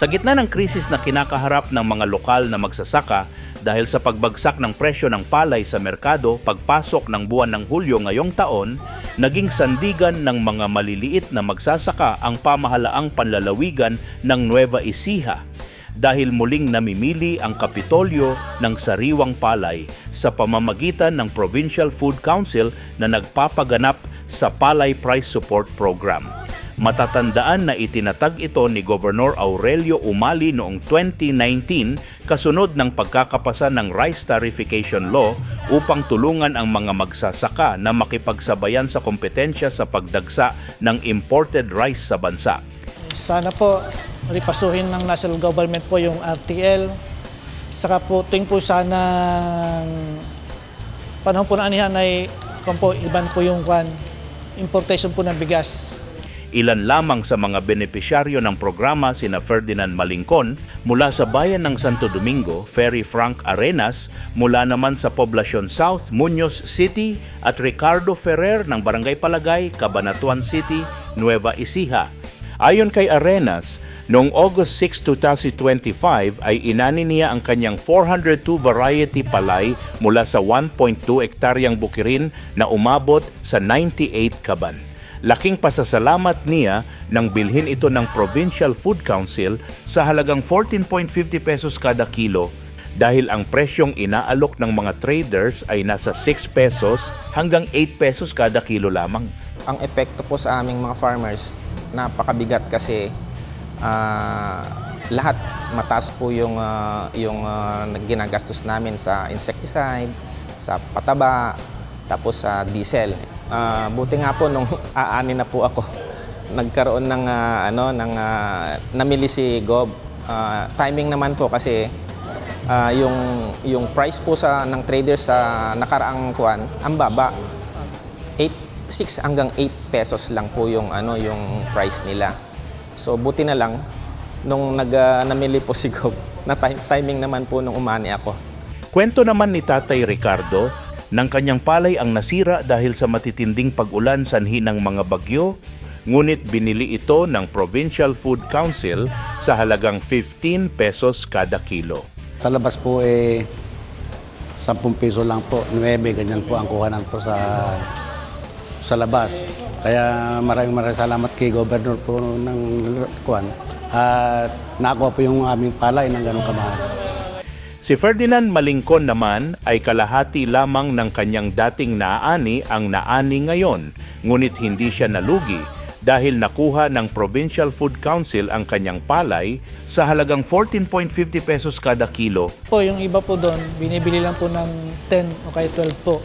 Sa gitna ng krisis na kinakaharap ng mga lokal na magsasaka dahil sa pagbagsak ng presyo ng palay sa merkado pagpasok ng buwan ng Hulyo ngayong taon, naging sandigan ng mga maliliit na magsasaka ang pamahalaang panlalawigan ng Nueva Ecija dahil muling namimili ang Kapitolyo ng sariwang palay sa pamamagitan ng Provincial Food Council na nagpapaganap sa Palay Price Support Program. Matatandaan na itinatag ito ni Governor Aurelio Umali noong 2019 kasunod ng pagkakapasa ng Rice Tarification Law upang tulungan ang mga magsasaka na makipagsabayan sa kompetensya sa pagdagsa ng imported rice sa bansa. Sana po ripasuhin ng national government po yung RTL. Saka po tuwing po sana panahon po na anihan ay kung po, iban po yung kwan, importation po ng bigas. Ilan lamang sa mga benepisyaryo ng programa sina Ferdinand Malingkon mula sa bayan ng Santo Domingo, Ferry Frank Arenas, mula naman sa Poblacion South, Muñoz City at Ricardo Ferrer ng Barangay Palagay, Cabanatuan City, Nueva Ecija. Ayon kay Arenas, noong August 6, 2025 ay inani niya ang kanyang 402 variety palay mula sa 1.2 ektaryang bukirin na umabot sa 98 kaban. Laking pasasalamat niya nang bilhin ito ng Provincial Food Council sa halagang 14.50 pesos kada kilo dahil ang presyong inaalok ng mga traders ay nasa 6 pesos hanggang 8 pesos kada kilo lamang. ang epekto po sa aming mga farmers, napakabigat kasi ah, lahat mataas po yung, ah, yung ah, ginagastos namin sa insecticide, sa pataba, tapos sa diesel. Ah, buti nga po nung aani na po ako, nagkaroon ng ah, ano ng ah, namili si Gob. Ah, timing naman po kasi ah, yung yung price po sa ng traders sa nakaraang kuan, ang baba. 8 6 hanggang 8 pesos lang po yung ano yung price nila. So buti na lang nung nag ah, namili po si Gob, na timing naman po nung umani ako. Kwento naman ni Tatay Ricardo ng kanyang palay ang nasira dahil sa matitinding pag-ulan sanhi ng mga bagyo, ngunit binili ito ng Provincial Food Council sa halagang 15 pesos kada kilo. Sa labas po eh 10 piso lang po, 9 ganyan po ang kuhanan po sa sa labas. Kaya maraming maraming salamat kay Governor po ng kuan. At nakuha po yung aming palay ng ganong kamahal. Si Ferdinand Malingkon naman ay kalahati lamang ng kanyang dating naani ang naani ngayon, ngunit hindi siya nalugi dahil nakuha ng Provincial Food Council ang kanyang palay sa halagang 14.50 pesos kada kilo Po, yung iba po doon, binibili lang po ng 10 o kaya 12 po.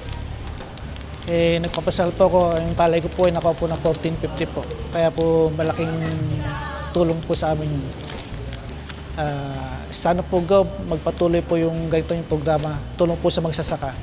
Eh, nagpapasal po ko, yung palay ko po ay nakuha po ng 14.50 po. Kaya po malaking tulong po sa amin yun. Ah, sana po Gob, magpatuloy po yung ganito yung programa, tulong po sa magsasaka.